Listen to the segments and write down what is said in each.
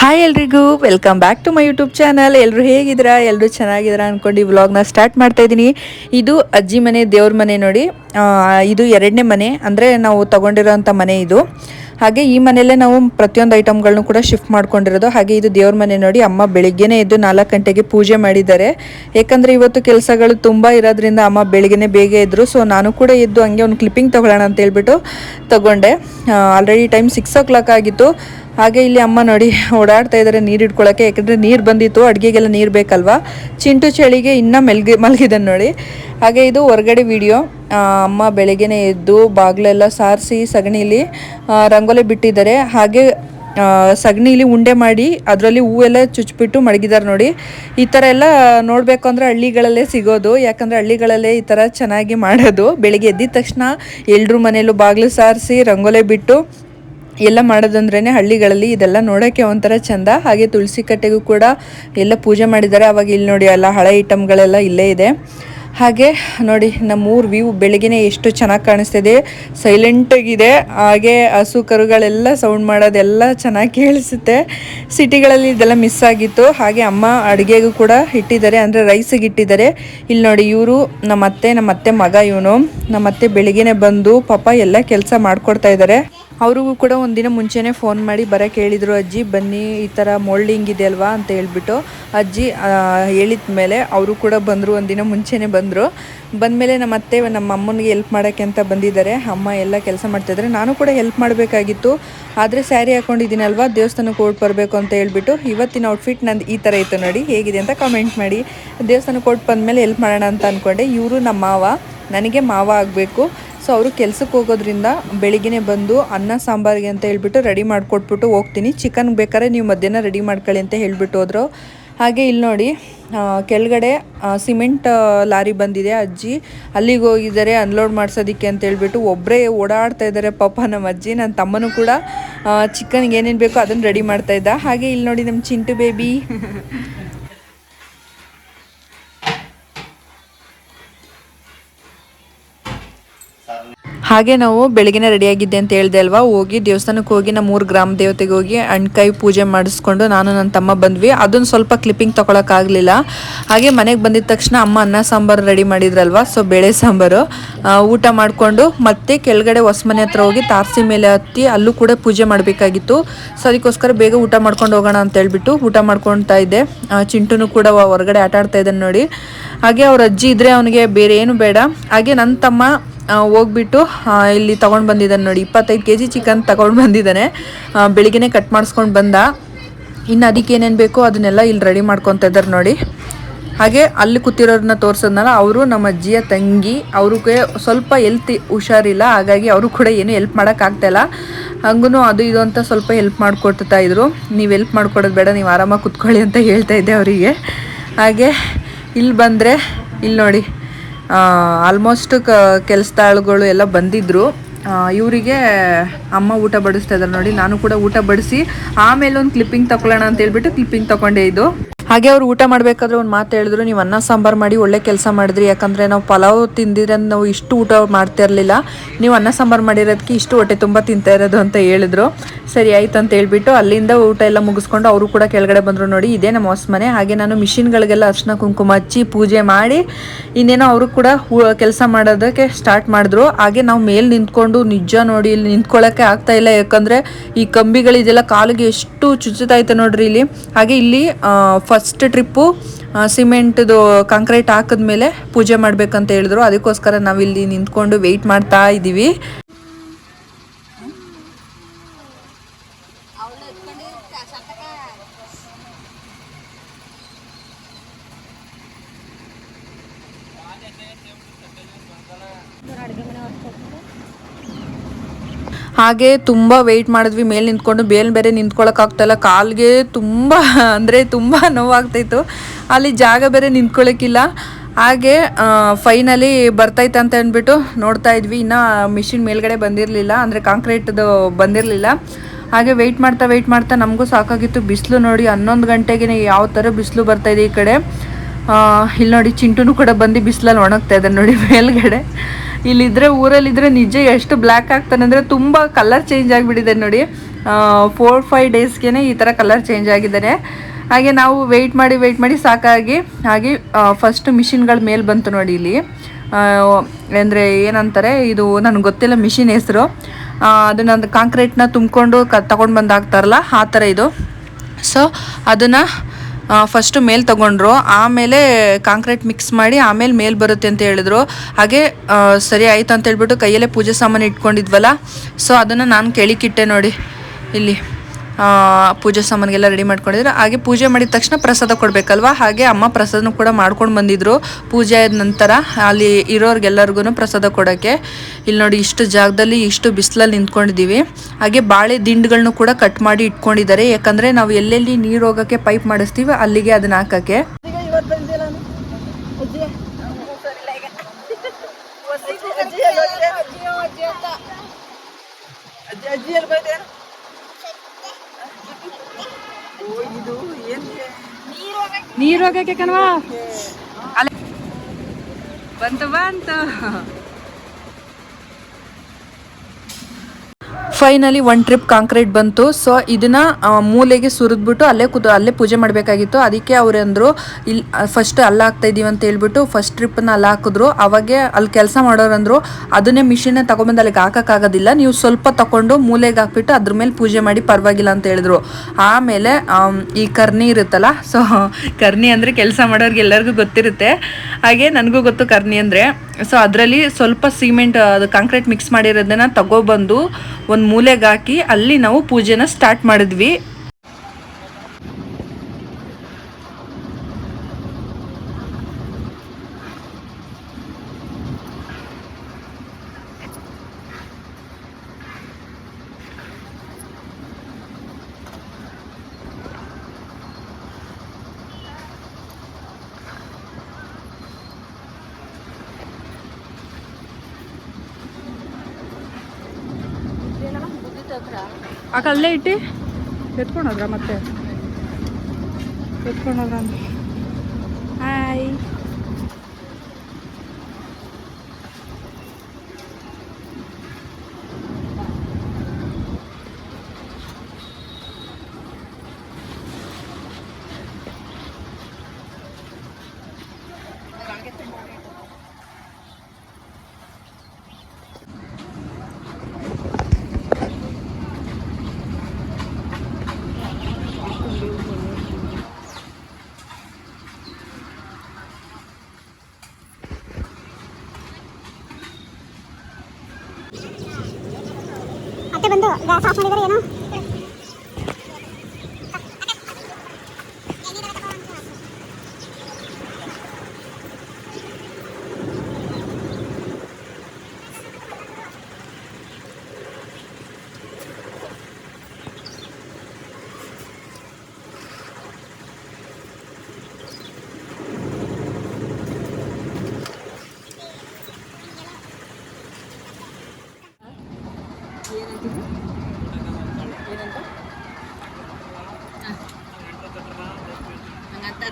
Hi ಎಲ್ರಿಗೂ welcome back to my YouTube channel ಎಲ್ಲರೂ ಹೇಗಿದ್ದೀರಾ? ಎಲ್ಲರೂ ಚೆನ್ನಾಗಿದ್ದೀರಾ ಅಂದ್ಕೊಂಡು ಈ ವ್ಲಾಗ್ನ ಸ್ಟಾರ್ಟ್ ಮಾಡ್ತಾ ಇದ್ದೀನಿ. ಇದು ಅಜ್ಜಿ ಮನೆ, ದೇವ್ರ ಮನೆ ನೋಡಿ. ಇದು ಎರಡನೇ ಮನೆ. ಅಂದರೆ ನಾವು ತಗೊಂಡಿರೋಂಥ ಮನೆ ಇದು. ಹಾಗೆ ಈ ಮನೆಯಲ್ಲೇ ನಾವು ಪ್ರತಿಯೊಂದು ಐಟಮ್ಗಳನ್ನೂ ಕೂಡ ಶಿಫ್ಟ್ ಮಾಡ್ಕೊಂಡಿರೋದು. ಹಾಗೆ ಇದು ದೇವ್ರ ಮನೆ ನೋಡಿ. ಅಮ್ಮ ಬೆಳಿಗ್ಗೆನೇ ಎದ್ದು ನಾಲ್ಕು ಗಂಟೆಗೆ ಪೂಜೆ ಮಾಡಿದ್ದಾರೆ. ಯಾಕಂದರೆ ಇವತ್ತು ಕೆಲಸಗಳು ತುಂಬ ಇರೋದ್ರಿಂದ ಅಮ್ಮ ಬೆಳಿಗ್ಗೆನೇ ಬೇಗ ಇದ್ದರು ಸೊ ನಾನು ಕೂಡ ಎದ್ದು ಹಂಗೆ ಒಂದು ಕ್ಲಿಪ್ಪಿಂಗ್ ತೊಗೊಳ್ಳೋಣ ಅಂತ ಹೇಳ್ಬಿಟ್ಟು ತಗೊಂಡೆ. Already time six o'clock ಆಗಿತ್ತು. ಹಾಗೆ ಇಲ್ಲಿ ಅಮ್ಮ ನೋಡಿ, ಓಡಾಡ್ತಾ ಇದ್ದಾರೆ ನೀರು ಇಟ್ಕೊಳ್ಳೋಕೆ ಯಾಕಂದರೆ ನೀರು ಬಂದಿತ್ತು, ಅಡುಗೆಗೆಲ್ಲ ನೀರು ಬೇಕಲ್ವಾ? ಚಿಂಟು ಚಳಿಗೆ ಇನ್ನೂ ಮೆಲ್ಗಿ ಮಲಗಿದ್ದಾನೆ ನೋಡಿ. ಹಾಗೆ ಇದು ಹೊರಗಡೆ ವಿಡಿಯೋ ಅಮ್ಮ ಬೆಳಗ್ಗೆನೇ ಎದ್ದು ಬಾಗಿಲೆಲ್ಲ ಸಾರಿಸಿ ಸಗಣಿಲಿ ರಂಗೋಲಿ ಬಿಟ್ಟಿದ್ದಾರೆ. ಹಾಗೆ ಸಗಣಿಲಿ ಉಂಡೆ ಮಾಡಿ, ಅದರಲ್ಲಿ ಹೂವೆಲ್ಲ ಚುಚ್ಚಿಬಿಟ್ಟು ಮಡಗಿದ್ದಾರೆ ನೋಡಿ. ಈ ಥರ ಎಲ್ಲ ನೋಡಬೇಕು ಅಂದರೆ ಹಳ್ಳಿಗಳಲ್ಲೇ ಸಿಗೋದು. ಯಾಕಂದರೆ ಹಳ್ಳಿಗಳಲ್ಲೇ ಈ ಥರ ಚೆನ್ನಾಗಿ ಮಾಡೋದು. ಬೆಳಿಗ್ಗೆ ಎದ್ದಿದ ತಕ್ಷಣ ಎಲ್ಲರೂ ಮನೆಯಲ್ಲೂ ಬಾಗಿಲು ಸಾರಿಸಿ, ರಂಗೋಲೆ ಬಿಟ್ಟು ಎಲ್ಲ ಮಾಡೋದಂದ್ರೇ ಹಳ್ಳಿಗಳಲ್ಲಿ ಇದೆಲ್ಲ ನೋಡೋಕ್ಕೆ ಒಂಥರ ಚಂದ. ಹಾಗೆ ತುಳಸಿ ಕಟ್ಟೆಗೂ ಕೂಡ ಎಲ್ಲ ಪೂಜೆ ಮಾಡಿದ್ದಾರೆ. ಅವಾಗ ಇಲ್ಲಿ ನೋಡಿ ಎಲ್ಲ ಹಳೆ ಐಟಮ್ಗಳೆಲ್ಲ ಇಲ್ಲೇ ಇದೆ. ಹಾಗೆ ನೋಡಿ ನಮ್ಮ ಊರ್ ವ್ಯೂ ಬೆಳಗ್ಗೆನೇ ಎಷ್ಟು ಚೆನ್ನಾಗಿ ಕಾಣಿಸ್ತಿದೆ. ಸೈಲೆಂಟಾಗಿದೆ ಹಾಗೆ ಹಸು ಕರುಗಳೆಲ್ಲ ಸೌಂಡ್ ಮಾಡೋದೆಲ್ಲ ಚೆನ್ನಾಗಿ ಕೇಳಿಸುತ್ತೆ. ಸಿಟಿಗಳಲ್ಲಿ ಇದೆಲ್ಲ ಮಿಸ್ ಆಗಿತ್ತು. ಹಾಗೆ ಅಮ್ಮ ಅಡುಗೆಗೂ ಕೂಡ ಇಟ್ಟಿದ್ದಾರೆ. ಅಂದರೆ ರೈಸಿಗೆ ಇಟ್ಟಿದ್ದಾರೆ. ಇಲ್ಲಿ ನೋಡಿ ಇವರು ನಮ್ಮ ಅತ್ತೆ ನಮ್ಮ ಅತ್ತೆ ಮಗ ಇವನು. ನಮ್ಮ ಅತ್ತೆ ಬೆಳಿಗ್ಗೆನೆ ಬಂದು ಪಾಪ ಎಲ್ಲ ಕೆಲಸ ಮಾಡಿಕೊಡ್ತಾ ಇದ್ದಾರೆ. ಅವ್ರಿಗೂ ಕೂಡ ಒಂದಿನ ಮುಂಚೆನೇ ಫೋನ್ ಮಾಡಿ ಬರೋಕ್ಕೆ ಹೇಳಿದರು ಅಜ್ಜಿ, ಬನ್ನಿ, ಈ ಥರ ಮೋಲ್ಡಿಂಗ್ ಇದೆ ಅಲ್ವಾ? ಅಂತ ಹೇಳಿಬಿಟ್ಟು ಅಜ್ಜಿ ಹೇಳಿದ ಮೇಲೆ ಅವರು ಕೂಡ ಬಂದರು, ಒಂದಿನ ಮುಂಚೆನೇ ಬಂದರು. ಬಂದಮೇಲೆ ನಮ್ಮ ಅತ್ತೆ, ನಮ್ಮ ಅಮ್ಮನಿಗೆ ಹೆಲ್ಪ್ ಮಾಡೋಕ್ಕೆ ಅಂತ ಬಂದಿದ್ದಾರೆ. ಅಮ್ಮ ಎಲ್ಲ ಕೆಲಸ ಮಾಡ್ತಾಯಿದ್ದಾರೆ ನಾನು ಕೂಡ ಹೆಲ್ಪ್ ಮಾಡಬೇಕಾಗಿತ್ತು. ಆದರೆ ಸ್ಯಾರಿ ಹಾಕೊಂಡಿದ್ದೀನಲ್ವಾ ದೇವಸ್ಥಾನಕ್ಕೆ ಓಟ್ ಬರಬೇಕು ಅಂತ ಹೇಳ್ಬಿಟ್ಟು ಇವತ್ತಿನ ಔಟ್ಫಿಟ್ ನಂದು ಈ ಥರ ಇತ್ತು ನೋಡಿ. ಹೇಗಿದೆ ಅಂತ ಕಮೆಂಟ್ ಮಾಡಿ. ದೇವಸ್ಥಾನಕ್ಕೆ ಓಟ್ ಬಂದಮೇಲೆ ಹೆಲ್ಪ್ ಮಾಡೋಣ ಅಂತ ಅಂದ್ಕೊಂಡೆ ಇವರು ನಮ್ಮ ಮಾವ. ನನಗೆ ಮಾವ ಆಗಬೇಕು. ಸೊ ಅವರು ಕೆಲ್ಸಕ್ಕೆ ಹೋಗೋದ್ರಿಂದ ಬೆಳಿಗ್ಗೆ ಬಂದು ಅನ್ನ, ಸಾಂಬಾರಿಗೆ ಅಂತ ಹೇಳ್ಬಿಟ್ಟು ರೆಡಿ ಮಾಡಿಕೊಟ್ಬಿಟ್ಟು ಹೋಗ್ತೀನಿ. ಚಿಕನ್ ಬೇಕಾದ್ರೆ ನೀವು ಮಧ್ಯಾಹ್ನ ರೆಡಿ ಮಾಡ್ಕೊಳ್ಳಿ ಅಂತ ಹೇಳ್ಬಿಟ್ಟು ಹೋದ್ರು. ಹಾಗೆ ಇಲ್ಲಿ ನೋಡಿ ಕೆಳಗಡೆ ಸಿಮೆಂಟ್ ಲಾರಿ ಬಂದಿದೆ ಅಜ್ಜಿ. ಅಲ್ಲಿಗೆ ಹೋಗಿದ್ದಾರೆ ಅನ್ಲೋಡ್ ಮಾಡ್ಸೋದಕ್ಕೆ ಅಂತ ಹೇಳ್ಬಿಟ್ಟು ಒಬ್ಬರೇ ಓಡಾಡ್ತಾ ಇದ್ದಾರೆ. ಪಾಪ ನಮ್ಮ ಅಜ್ಜಿ ನನ್ನ ತಮ್ಮನೂ ಕೂಡ ಚಿಕನ್ಗೆ ಏನೇನು ಬೇಕೋ ಅದನ್ನು ರೆಡಿ ಮಾಡ್ತಾ ಇದ್ದ. ಹಾಗೆ ಇಲ್ಲಿ ನೋಡಿ ನಮ್ಮ ಚಿಂಟು ಬೇಬಿ ಹಾಗೆ ನಾವು ಬೆಳಗ್ಗೆನೆ ರೆಡಿಯಾಗಿದ್ದೆ ಅಂತ ಹೇಳ್ದೆ ಅಲ್ವಾ? ಹೋಗಿ ದೇವಸ್ಥಾನಕ್ಕೆ ಹೋಗಿ ನಮ್ಮ ಮೂರು ಗ್ರಾಮ ದೇವತೆಗೆ ಹೋಗಿ ಅಣ್ಕಾಯಿ ಪೂಜೆ ಮಾಡಿಸ್ಕೊಂಡು ನಾನು ನನ್ನ ತಮ್ಮ ಬಂದ್ವಿ. ಅದನ್ನ ಸ್ವಲ್ಪ ಕ್ಲಿಪ್ಪಿಂಗ್ ತೊಗೊಳಕ್ಕಾಗಲಿಲ್ಲ ಹಾಗೆ ಮನೆಗೆ ಬಂದಿದ ತಕ್ಷಣ ಅಮ್ಮ ಅನ್ನ ಸಾಂಬಾರು ರೆಡಿ ಮಾಡಿದ್ರಲ್ವಾ? ಸೊ ಬೇಳೆ ಸಾಂಬಾರು. ಊಟ ಮಾಡಿಕೊಂಡು ಮತ್ತೆ ಕೆಳಗಡೆ ಹೊಸ್ಮನೆ ಹತ್ರ ಹೋಗಿ ತಾರಸಿ ಮೇಲೆ ಹತ್ತಿ ಅಲ್ಲೂ ಕೂಡ ಪೂಜೆ ಮಾಡಬೇಕಾಗಿತ್ತು. ಸೊ ಅದಕ್ಕೋಸ್ಕರ ಬೇಗ ಊಟ ಮಾಡ್ಕೊಂಡು ಹೋಗೋಣ ಅಂತ ಹೇಳ್ಬಿಟ್ಟು ಊಟ ಮಾಡ್ಕೊತಾ ಇದ್ದೆ. ಚಿಂಟುನು ಕೂಡ ಹೊರಗಡೆ ಆಟ ಆಡ್ತಾ ಇದ್ದಾನೆ ನೋಡಿ. ಹಾಗೆ ಅವ್ರ ಅಜ್ಜಿ ಇದ್ರೆ ಅವನಿಗೆ ಬೇರೆ ಏನು ಬೇಡ. ಹಾಗೆ ನನ್ನ ತಮ್ಮ ಹೋಗ್ಬಿಟ್ಟು ಇಲ್ಲಿ ತೊಗೊಂಡು ಬಂದಿದ್ದಾನೆ ನೋಡಿ, ಇಪ್ಪತ್ತೈದು ಕೆ ಜಿ ಚಿಕನ್ ತೊಗೊಂಡು ಬಂದಿದ್ದಾನೆ. ಬೆಳಿಗ್ಗೆನೇ ಕಟ್ ಮಾಡಿಸ್ಕೊಂಡು ಬಂದ. ಇನ್ನು ಅದಕ್ಕೆ ಏನೇನು ಬೇಕೋ ಅದನ್ನೆಲ್ಲ ಇಲ್ಲಿ ರೆಡಿ ಮಾಡ್ಕೊತ ಇದ್ದಾರೆ ನೋಡಿ. ಹಾಗೆ ಅಲ್ಲಿ ಕೂತಿರೋರನ್ನ ತೋರಿಸೋದ್ನಲ್ಲ, ಅವರು ನಮ್ಮ ಅಜ್ಜಿಯ ತಂಗಿ, ಅವ್ರಿಗೆ ಸ್ವಲ್ಪ ಎಲ್ತ್ ಹುಷಾರಿಲ್ಲ, ಹಾಗಾಗಿ ಅವರು ಕೂಡ ಏನು ಹೆಲ್ಪ್ ಮಾಡೋಕ್ಕಾಗ್ತಾಯಿಲ್ಲ ಹಂಗೂ ಅದು ಇದು ಅಂತ ಸ್ವಲ್ಪ ಹೆಲ್ಪ್ ಮಾಡಿಕೊಡ್ತಾ ಇದ್ರು. ನೀವು ಹೆಲ್ಪ್ ಮಾಡ್ಕೊಡೋದು ಬೇಡ, ನೀವು ಆರಾಮಾಗಿ ಕುತ್ಕೊಳ್ಳಿ ಅಂತ ಹೇಳ್ತಾ ಇದ್ದೆ ಅವರಿಗೆ. ಹಾಗೆ, ಇಲ್ಲಿ ಬಂದರೆ, ಇಲ್ಲಿ ನೋಡಿ. ಆಲ್ಮೋಸ್ಟ್ ಕ ಕೆಲಸದಾಳುಗಳು ಎಲ್ಲ ಬಂದಿದ್ದರು ಇವರಿಗೆ ಅಮ್ಮ ಊಟ ಬಡಿಸ್ತಾ ಇದ್ದಾರೆ ನೋಡಿ, ನಾನು ಕೂಡ ಊಟ ಬಡಿಸಿ ಆಮೇಲೆ ಒಂದು ಕ್ಲಿಪ್ಪಿಂಗ್ ತಗೊಳ್ಳೋಣ ಅಂತ ಹೇಳ್ಬಿಟ್ಟು ಕ್ಲಿಪ್ಪಿಂಗ್ ತಗೊಂಡೆ ಇದು ಹಾಗೆ ಅವ್ರು ಊಟ ಮಾಡಬೇಕಾದ್ರೆ ಒಂದು ಮಾತು ಹೇಳಿದ್ರು, ನೀವು ಅನ್ನ, ಸಾಂಬಾರು ಮಾಡಿ ಒಳ್ಳೆ ಕೆಲಸ ಮಾಡಿದ್ರಿ, ಯಾಕಂದರೆ ನಾವು ಪಲಾವ್ ತಿಂದಿದ್ರೆ ನಾವು ಇಷ್ಟು ಊಟ ಮಾಡ್ತಾ ಇರಲಿಲ್ಲ. ನೀವು ಅನ್ನ, ಸಾಂಬಾರು ಮಾಡಿರೋದಕ್ಕೆ ಇಷ್ಟು ಹೊಟ್ಟೆ ತುಂಬ ತಿಂತಾ ಇರೋದು, ಅಂತ ಹೇಳಿದ್ರು. ಸರಿ, ಆಯ್ತು ಅಂತ ಹೇಳ್ಬಿಟ್ಟು ಅಲ್ಲಿಂದ ಊಟ ಎಲ್ಲ ಮುಗಿಸ್ಕೊಂಡು ಅವರು ಕೂಡ ಕೆಳಗಡೆ ಬಂದರು ನೋಡಿ, ಇದೇ ನಮ್ಮ ಹೊಸ ಮನೆ. ಹಾಗೆ ನಾನು ಮಿಷಿನ್ಗಳಿಗೆಲ್ಲ ಅರ್ಶಿನ ಕುಂಕುಮ ಹಚ್ಚಿ ಪೂಜೆ ಮಾಡಿ, ಇನ್ನೇನೋ ಅವರು ಕೂಡ ಕೆಲಸ ಮಾಡೋದಕ್ಕೆ ಸ್ಟಾರ್ಟ್ ಮಾಡಿದ್ರು. ಹಾಗೆ ನಾವು ಮೇಲೆ ನಿಂತ್ಕೊಂಡು ನಿಜ ನೋಡಿ ಇಲ್ಲಿ ನಿಂತ್ಕೊಳ್ಳೋಕ್ಕೆ ಆಗ್ತಾ ಇಲ್ಲ, ಯಾಕಂದರೆ ಈ ಕಂಬಿಗಳಿದೆಲ್ಲ ಕಾಲಿಗೆ ಎಷ್ಟು ಚುಚ್ಚುತ್ತೈತೆ ನೋಡ್ರಿ ಇಲ್ಲಿ. ಹಾಗೆ ಇಲ್ಲಿ ಟ್ರಿಪ್ಪು ಸಿಮೆಂಟ್ದು ಕಾಂಕ್ರೀಟ್ ಹಾಕಿದ್ಮೇಲೆ ಪೂಜೆ ಮಾಡಬೇಕಂತ ಹೇಳಿದ್ರು. ಅದಕ್ಕೋಸ್ಕರ ನಾವಿಲ್ಲಿ ನಿಂತ್ಕೊಂಡು ವೆಯ್ಟ್ ಮಾಡ್ತಾ ಇದ್ದೀವಿ ಹಾಗೆ ತುಂಬ ವೆಯ್ಟ್ ಮಾಡಿದ್ವಿ. ಮೇಲೆ ನಿಂತ್ಕೊಂಡು, ಬೇಲ್ ಬೇರೆ ನಿಂತ್ಕೊಳ್ಳೋಕ್ಕಾಗ್ತಾಯಿಲ್ಲ ಕಾಲಿಗೆ ತುಂಬ, ಅಂದರೆ ತುಂಬ ನೋವಾಗ್ತಾಯಿತ್ತು ಅಲ್ಲಿ ಜಾಗ ಬೇರೆ ನಿಂತ್ಕೊಳ್ಳೋಕ್ಕಿಲ್ಲ ಹಾಗೆ ಫೈನಲಿ ಬರ್ತೈತೆ ಅಂತ ಅಂದ್ಬಿಟ್ಟು ನೋಡ್ತಾ ಇದ್ವಿ. ಇನ್ನ ಮಿಷಿನ್ ಮೇಲ್ಗಡೆ ಬಂದಿರಲಿಲ್ಲ. ಅಂದರೆ ಕಾಂಕ್ರೀಟ್ದು ಬಂದಿರಲಿಲ್ಲ. ಹಾಗೆ ವೆಯ್ಟ್ ಮಾಡ್ತಾ ವೆಯ್ಟ್ ಮಾಡ್ತಾ ನಮಗೂ ಸಾಕಾಗಿತ್ತು. ಬಿಸಿಲು ನೋಡಿ ಹನ್ನೊಂದು ಗಂಟೆಗೆ ಯಾವ ಥರ ಬಿಸಿಲು ಬರ್ತಾಯಿದೆ ಈ ಕಡೆ. ಇಲ್ಲಿ ನೋಡಿ ಚಿಂಟುನು ಕೂಡ ಬಂದು ಬಿಸಿಲಲ್ಲಿ ಒಣಗ್ತಾ ಇದ್ದಾನೆ ನೋಡಿ ಮೇಲ್ಗಡೆ. ಇಲ್ಲಿದ್ರೆ ಊರಲ್ಲಿದ್ರೆ ನಿಜ ಎಷ್ಟು ಬ್ಲ್ಯಾಕ್ ಆಗ್ತಾನೆ ಅಂದರೆ ತುಂಬ ಕಲರ್ ಚೇಂಜ್ ಆಗಿಬಿಟ್ಟಿದೆ ನೋಡಿ. ಫೋರ್ ಫೈವ್ ಡೇಸ್ಗೆ ಈ ಥರ ಕಲರ್ ಚೇಂಜ್ ಆಗಿದ್ದಾನೆ. ಹಾಗೆ ನಾವು ವೆಯ್ಟ್ ಮಾಡಿ ವೆಯ್ಟ್ ಮಾಡಿ ಸಾಕಾಗಿ, ಹಾಗೆ ಫಸ್ಟ್ ಮಿಷಿನ್ಗಳ ಮೇಲೆ ಬಂತು ನೋಡಿ ಇಲ್ಲಿ. ಅಂದರೆ ಏನಂತಾರೆ, ಇದು ನನಗೆ ಗೊತ್ತಿಲ್ಲ ಮಿಷಿನ್ ಹೆಸರು. ಅದನ್ನ ಕಾಂಕ್ರೀಟ್ನ ತುಂಬಿಕೊಂಡು ಕ, ತಗೊಂಡು ಬಂದಾಗ್ತಾರಲ್ಲ ಆ ಥರ ಇದು. ಸೊ ಅದನ್ನು ಫಸ್ಟು ಮೇಲೆ ತಗೊಂಡ್ರು, ಆಮೇಲೆ ಕಾಂಕ್ರೀಟ್ ಮಿಕ್ಸ್ ಮಾಡಿ ಆಮೇಲೆ ಮೇಲೆ ಬರುತ್ತೆ ಅಂತ ಹೇಳಿದ್ರು. ಹಾಗೆ ಸರಿ ಆಯ್ತು ಅಂತ ಹೇಳ್ಬಿಟ್ಟು ಕೈಯಲ್ಲೇ ಪೂಜೆ ಸಾಮಾನು ಇಟ್ಕೊಂಡಿದ್ವಲ್ಲ ಸೊ ಅದನ್ನು ನಾನು ಕೇಳಿಕಿಟ್ಟೆ ನೋಡಿ, ಇಲ್ಲಿ. ಪೂಜೆ ಸಾಮಾನಿಗೆಲ್ಲ ರೆಡಿ ಮಾಡ್ಕೊಂಡಿದ್ರು. ಹಾಗೆ ಪೂಜೆ ಮಾಡಿದ ತಕ್ಷಣ ಪ್ರಸಾದ ಕೊಡಬೇಕಲ್ವಾ? ಹಾಗೆ ಅಮ್ಮ ಪ್ರಸಾದನೂ ಕೂಡ ಮಾಡ್ಕೊಂಡು ಬಂದಿದ್ರು. ಪೂಜೆ ಆದ ನಂತರ ಅಲ್ಲಿ ಇರೋರ್ಗೆಲ್ಲರಿಗೂ ಪ್ರಸಾದ ಕೊಡೋಕ್ಕೆ. ಇಲ್ಲಿ ನೋಡಿ, ಇಷ್ಟು ಜಾಗದಲ್ಲಿ ಇಷ್ಟು ಬಿಸಿಲಲ್ಲಿ ನಿಂತ್ಕೊಂಡಿದ್ದೀವಿ ಹಾಗೆ ಬಾಳೆ ದಿಂಡುಗಳನ್ನೂ ಕೂಡ ಕಟ್ ಮಾಡಿ ಇಟ್ಕೊಂಡಿದ್ದಾರೆ. ಯಾಕಂದರೆ ನಾವು ಎಲ್ಲೆಲ್ಲಿ ನೀರು ಹೋಗೋಕ್ಕೆ ಪೈಪ್ ಮಾಡಿಸ್ತೀವಿ ಅಲ್ಲಿಗೆ ಅದನ್ನ ಹಾಕೋಕ್ಕೆ. ನೀರು ಹೋಗಕ್ಕೆ ಕಣವಾ? ಅಲ್ಲ ಬಂತು ಬಂತು. ಫೈನಲಿ ಒನ್ ಟ್ರಿಪ್ ಕಾಂಕ್ರೀಟ್ ಬಂತು. ಸೊ ಇದನ್ನ ಮೂಲೆಗೆ ಸುರಿದ್ಬಿಟ್ಟು ಅಲ್ಲೇ ಕುದು, ಅಲ್ಲೇ ಪೂಜೆ ಮಾಡಬೇಕಾಗಿತ್ತು. ಅದಕ್ಕೆ ಅವ್ರು ಅಂದರು ಇಲ್ಲಿ ಫಸ್ಟ್ ಅಲ್ಲ ಹಾಕ್ತಾ ಇದೀವಿ ಅಂತ ಹೇಳ್ಬಿಟ್ಟು ಫಸ್ಟ್ ಟ್ರಿಪ್ನ ಅಲ್ಲ ಹಾಕಿದ್ರು. ಅವಾಗೆ ಅಲ್ಲಿ ಕೆಲಸ ಮಾಡೋರು ಅಂದರು, ಅದನ್ನೇ ಮಿಷಿನ್ನೇ ತಗೊಂಬಂದು ಅಲ್ಲಿಗೆ ಹಾಕೋಕ್ಕಾಗೋದಿಲ್ಲ ನೀವು ಸ್ವಲ್ಪ ತಗೊಂಡು ಮೂಲೆಗೆ ಹಾಕ್ಬಿಟ್ಟು ಅದ್ರ ಮೇಲೆ ಪೂಜೆ ಮಾಡಿ ಪರವಾಗಿಲ್ಲ ಅಂತ ಹೇಳಿದ್ರು. ಆಮೇಲೆ ಈ ಕರ್ನಿ ಇರುತ್ತಲ್ಲ ಸೊ ಕರ್ನಿ ಅಂದರೆ ಕೆಲಸ ಮಾಡೋರಿಗೆ ಎಲ್ಲರಿಗೂ ಗೊತ್ತಿರುತ್ತೆ. ಹಾಗೆ ನನಗೂ ಗೊತ್ತು ಕರ್ನಿ ಅಂದರೆ ಸೊ ಅದರಲ್ಲಿ ಸ್ವಲ್ಪ ಸಿಮೆಂಟ್ ಅದು ಕಾಂಕ್ರೀಟ್ ಮಿಕ್ಸ್ ಮಾಡಿರೋದನ್ನ ತಗೊಬಂದು ಒಂದು ಮೂಲೆಗೆ ಹಾಕಿ ಅಲ್ಲಿ ನಾವು ಪೂಜೆನ ಸ್ಟಾರ್ಟ್ ಮಾಡಿದ್ವಿ. ಅಲ್ಲೇ ಇಟ್ಟು ಎತ್ಕೊಂಡೋದ್ರ ಮತ್ತೆ? ಎತ್ಕೊಂಡೋದ್ರ ಹಾಯ್ ಅತ್ತೆ ಬಂದು ಗ್ಯಾಸ್ ಆಫ್ ಮಾಡಿದರೆ ಏನು ಹಂಗಂತ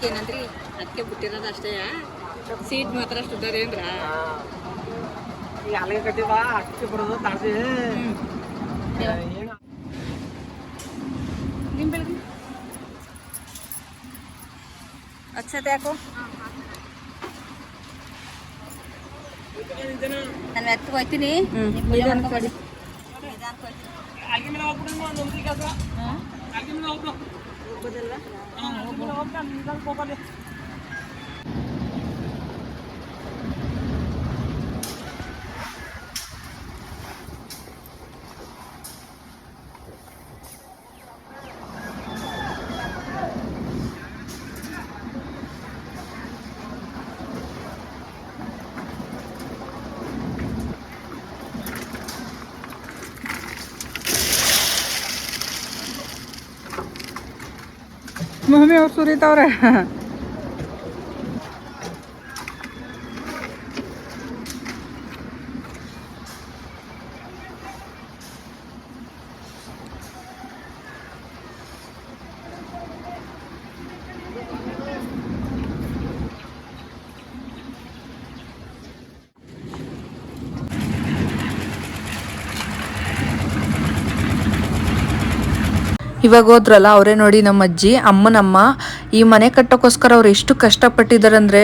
ಅದಕ್ಕೆ ಏನಂದ್ರಿ? ಅದಕ್ಕೆ ಬಿಟ್ಟಿರೋದು ಅಷ್ಟೇ ಸೀಟ್ ಮಾತ್ರ ಅಷ್ಟು ಉದ್ದಾರೇನ್ರ ಈ ಅಲ್ಲಿಗೆ ಕಟ್ಟಿವ ಅಕ್ಕಿ ಬರೋದು ತಾಳ್ಸಿ ಏನು? ನಿಮ್ಮ ಬೆಳಗ್ಗೆ ಅಕ್ಷತೆ ಯಾಕೋ ನಾನು ಎತ್ತು ಹೋಗ್ತೀನಿ. ನಿಧಾನಕ್ಕೆ ಹೋಗಿ. ನಿಧಾನಕ್ಕೆ ಹೋಗ್ತೀನಿ. ಅಲ್ಲಿಗೆ ಮೇಲೆ ಹೋಗ್ಬಿಡು ಒಂದು ಒಂದ್ರಿ ಕೆಲಸ. ಅಲ್ಲಿಗೆ ಮೇಲೆ ಹೋಗ್ಬಿಡು. ಹೋಗ್ಬೋದಲ್ವಾ? ಹೋಗ್ತಾನೆ ನಿಧಾನಕ್ಕೆ ಮಮ್ಮಿ ಅವ್ರು ಸುರಿತಾವ್ರೆ. ಇವಾಗ ಹೋದ್ರಲ್ಲ, ಅವರೇ ನೋಡಿ ನಮ್ಮ ಅಜ್ಜಿ, ಅಮ್ಮನಮ್ಮ, ಈ ಮನೆ ಕಟ್ಟೋಕ್ಕೋಸ್ಕರ ಅವ್ರು ಎಷ್ಟು ಕಷ್ಟಪಟ್ಟಿದ್ದಾರೆ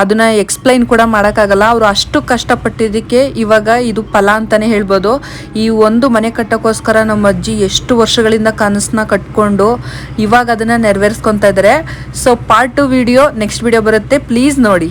ಅದನ್ನ ಎಕ್ಸ್ಪ್ಲೈನ್ ಕೂಡ ಮಾಡೋಕ್ಕಾಗಲ್ಲ. ಅವರು ಅಷ್ಟು ಕಷ್ಟಪಟ್ಟಿದ್ದಕ್ಕೆ ಇವಾಗ ಇದು ಫಲ ಅಂತಲೇ ಹೇಳ್ಬೋದು. ಈ ಒಂದು ಮನೆ ಕಟ್ಟೋಕ್ಕೋಸ್ಕರ ನಮ್ಮ ಅಜ್ಜಿ ಎಷ್ಟು ವರ್ಷಗಳಿಂದ ಕನಸನ್ನ ಕಟ್ಕೊಂಡು ಇವಾಗ ಅದನ್ನು ನೆರವೇರಿಸ್ಕೊತಾ ಇದ್ದಾರೆ so part two video next video ಬರುತ್ತೆ. ಪ್ಲೀಸ್ ನೋಡಿ.